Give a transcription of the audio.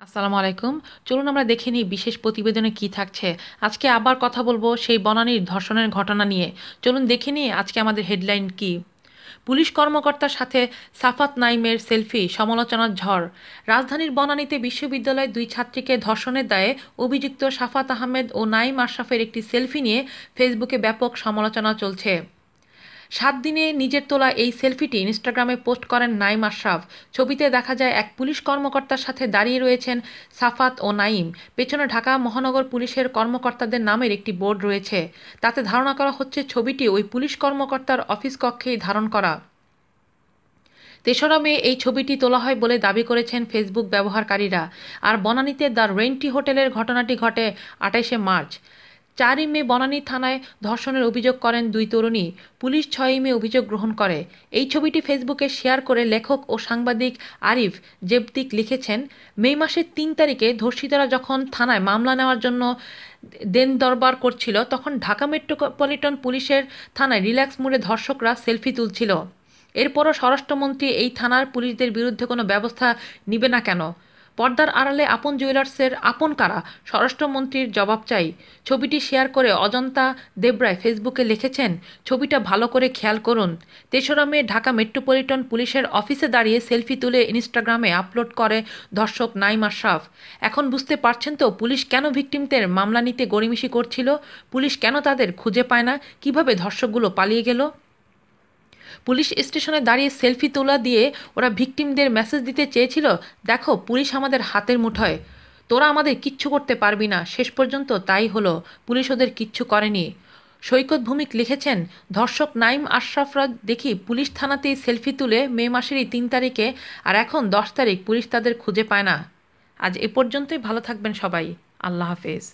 আসসালামু আলাইকুম। চলুন আমরা দেখে নিই বিশেষ প্রতিবেদনে কি থাকছে। আজকে আবার কথা বলব সেই বনানীর ধর্ষণের ঘটনা নিয়ে। চলুন দেখে নিই আজকে আমাদের হেডলাইন কি। পুলিশ কর্মকর্তার সাথে সাফাত নাইমের সেলফি, সমালোচনার ঝড়। রাজধানীর বনানীতে বিশ্ববিদ্যালয়ের দুই ছাত্রীকে ধর্ষণের দায়ে অভিযুক্ত সাফাত আহমেদ ও নাইম আশরাফের একটি সেলফি নিয়ে ফেসবুকে ব্যাপক সমালোচনা চলছে। সাত দিনে নিজের তোলা এই সেলফিটি ইনস্টাগ্রামে পোস্ট করেন নাইম আশরাফ ছবিতে দেখা যায় এক পুলিশ কর্মকর্তার সাথে দাঁড়িয়ে রয়েছেন সাফাত ও নাইম। পেছনে ঢাকা মহানগর পুলিশের কর্মকর্তাদের নামের একটি বোর্ড রয়েছে। তাতে ধারণা করা হচ্ছে ছবিটি ওই পুলিশ কর্মকর্তার অফিস কক্ষেই ধারণ করা। তেসরা মে এই ছবিটি তোলা হয় বলে দাবি করেছেন ফেসবুক ব্যবহারকারীরা। আর বনানীতে দ্য রেন্টি হোটেলের ঘটনাটি ঘটে আঠাইশে মার্চ। চারই মে বনানী থানায় ধর্ষণের অভিযোগ করেন দুই তরুণী। পুলিশ ছয়ই মে অভিযোগ গ্রহণ করে। এই ছবিটি ফেসবুকে শেয়ার করে লেখক ও সাংবাদিক আরিফ জেবদিক লিখেছেন, মে মাসের তিন তারিখে ধর্ষিতারা যখন থানায় মামলা নেওয়ার জন্য দেন দরবার করছিল, তখন ঢাকা মেট্রোপলিটন পুলিশের থানায় রিল্যাক্স মোড়ে ধর্ষকরা সেলফি তুলছিল। এরপরও স্বরাষ্ট্রমন্ত্রী এই থানার পুলিশদের বিরুদ্ধে কোনো ব্যবস্থা নিবে না কেন? পর্দার আড়ালে আপন জুয়েলার্সের আপন কারা? স্বরাষ্ট্রমন্ত্রীর জবাব চাই। ছবিটি শেয়ার করে অজন্তা দেবরায় ফেসবুকে লিখেছেন, ছবিটা ভালো করে খেয়াল করুন। তেসরা মে ঢাকা মেট্রোপলিটন পুলিশের অফিসে দাঁড়িয়ে সেলফি তুলে ইনস্টাগ্রামে আপলোড করে ধর্ষক নাইম আশরাফ এখন বুঝতে পারছেন তো পুলিশ কেন ভিকটিমদের মামলা নিতে গড়িমিশি করছিল? পুলিশ কেন তাদের খুঁজে পায় না? কীভাবে ধর্ষকগুলো পালিয়ে গেল? পুলিশ স্টেশনে দাঁড়িয়ে সেলফি তোলা দিয়ে ওরা ভিকটিমদের মেসেজ দিতে চেয়েছিল, দেখো, পুলিশ আমাদের হাতের মুঠোয়। তোরা আমাদের কিচ্ছু করতে পারবি না। শেষ পর্যন্ত তাই হলো। পুলিশ ওদের কিচ্ছু করেনি। সৈকত ভূমিক লিখেছেন, ধর্ষক নাইম আশরাফরা দেখি পুলিশ থানাতেই সেলফি তুলে মে মাসেরই তিন তারিখে, আর এখন দশ তারিখ পুলিশ তাদের খুঁজে পায় না। আজ এ পর্যন্তই। ভালো থাকবেন সবাই। আল্লাহ হাফেজ।